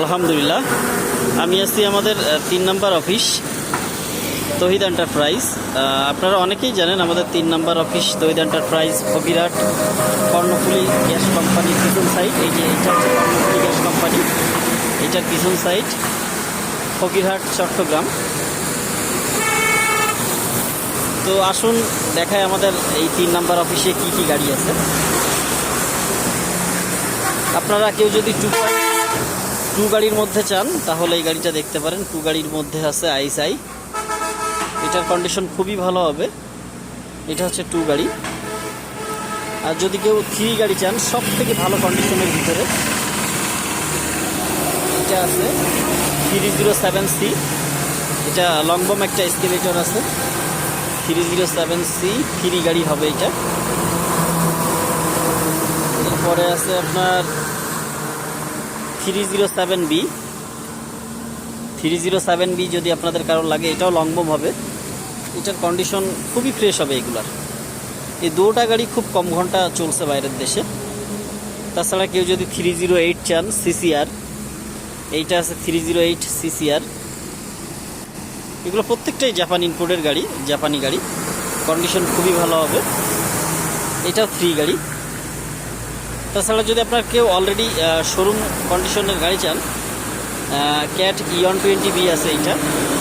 আলহামদুলিল্লাহ। আমি আছি আমাদের তিন নম্বর অফিস, তহিদ এন্টারপ্রাইজ। আপনারা অনেকেই জানেন আমাদের তিন নম্বর office, Tahid enterprise Fakirhat Karnaphuli gas কোম্পানির পিছন সাইট এই যে এটা হচ্ছে কর্ণফুলি গ্যাস কোম্পানি এটার পিছন সাইট ফকিরহাট চট্টগ্রাম। তো আসুন দেখায় আমাদের এই তিন নম্বর অফিসে কি কি গাড়ি আছে। আপনারা কেউ যদি টু টু গাড়ির মধ্যে চান, তাহলে এই গাড়িটা দেখতে পারেন, টু গাড়ির মধ্যে আছে আইসআই এটার কন্ডিশন খুবই ভালো হবে। এটা হচ্ছে টু গাড়ি। আর যদি কেউ থ্রি গাড়ি চান সব থেকে ভালো কন্ডিশনের ভিতরে এটা আছে থ্রি জিরো সেভেন সি এটা লংবম একটা এসকেলেটর আছে। Three zero seven C three গাড়ি হবে এটা। এরপরে আছে আপনার three zero seven B. Three zero seven B যদি আপনাদের কারোর লাগে, এটাও লংবম হবে। এটার কন্ডিশন খুবই ফ্রেশ হবে এগুলার। এই দুটা গাড়ি খুব কম ঘণ্টা চলছে বাইরের দেশে। তাছাড়া কেউ যদি থ্রি জিরো এইট চান, সিসিআর। এইটা আছে থ্রি জিরো এইট সিসিআর। এগুলো প্রত্যেকটাই জাপান ইম্পোর্টের গাড়ি জাপানি গাড়ি। কন্ডিশন খুবই ভালো হবে। এটাও থ্রি গাড়ি। তাছাড়া যদি আপনার কেউ অলরেডি শোরুম কন্ডিশনের গাড়ি চান ক্যাট ইয়ন টোয়েন্টি বি আছে এইটা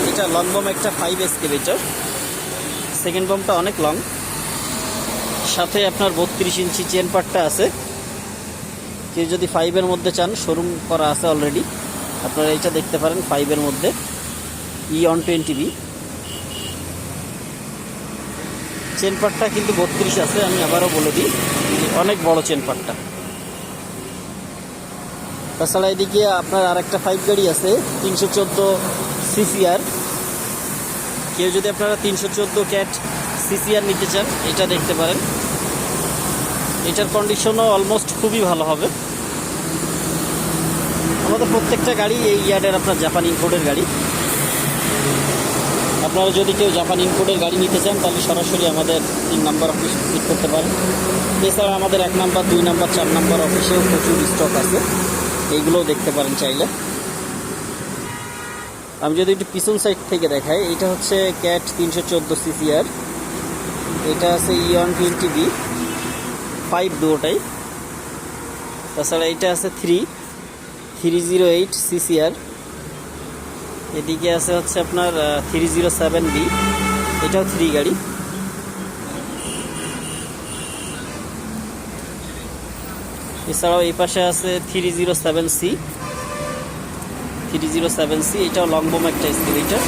এটা লং বম একটা ফাইভ এস এসকেলেটার সেকেন্ড বমটা অনেক লং সাথে আপনার বত্রিশ ইঞ্চি চেন পার্টটা আছে। কেউ যদি ফাইভের মধ্যে চান শোরুম করা আছে অলরেডি আপনারা এইটা দেখতে পারেন ফাইভের মধ্যে। E on twenty B chain পার্টটা কিন্তু বত্রিশ আছে, আমি আবারও বলে দিই। অনেক বড় চেন পার্টটা তাছাড়া এদিকে আপনার আরেকটা ফাইভ গাড়ি আছে, তিনশো চোদ্দ সিসিআর কেউ যদি আপনারা তিনশো চোদ্দ ক্যাট সিসিআর নিতে চান, এটা দেখতে পারেন। এটার কন্ডিশনও অলমোস্ট খুবই ভালো হবে। আমাদের প্রত্যেকটা গাড়ি এই ইয়ার্ডের আপনার জাপান ইম্পোর্টের গাড়ি। আপনারা যদি কেউ জাপান ইম্পোর্টের গাড়ি নিতে চান, তাহলে সরাসরি আমাদের তিন নাম্বার অফিস ভিজিট করতে পারেন। এছাড়া আমাদের এক নাম্বার, দুই নাম্বার, চার নাম্বার অফিসেও প্রচুর স্টক আছে। এইগুলোও দেখতে পারেন চাইলে। আমি যদি একটু পিছন সাইড থেকে দেখাই, এটা হচ্ছে ক্যাট তিনশো চোদ্দ সিসিআর এটা আছে ইয়ন টোয়েন্টি বি ফাইভ দুটাই তাছাড়া এটা আছে three three zero eight CCR এদিকে আছে হচ্ছে আপনার থ্রি জিরো সেভেন বি এটাও থ্রি গাড়ি। এছাড়াও এই পাশে আছে three zero seven C. Three zero seven C, এটাও লং বোম একটা স্কেলেটার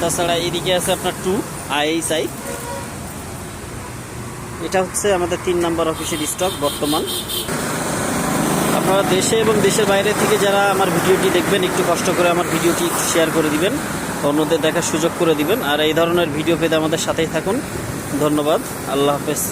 তাছাড়া এদিকে আছে আপনার টু আইএসআই এটা হচ্ছে আমাদের তিন নাম্বার অফিসের স্টক বর্তমান। আপনারা দেশে এবং দেশের বাইরে থেকে যারা আমার ভিডিওটি দেখবেন, একটু কষ্ট করে আমার ভিডিওটি শেয়ার করে দিবেন, অন্যদের দেখার সুযোগ করে দিবেন। আর এই ধরনের ভিডিও পেতে আমাদের সাথেই থাকুন। ধন্যবাদ। আল্লাহ হাফেজ।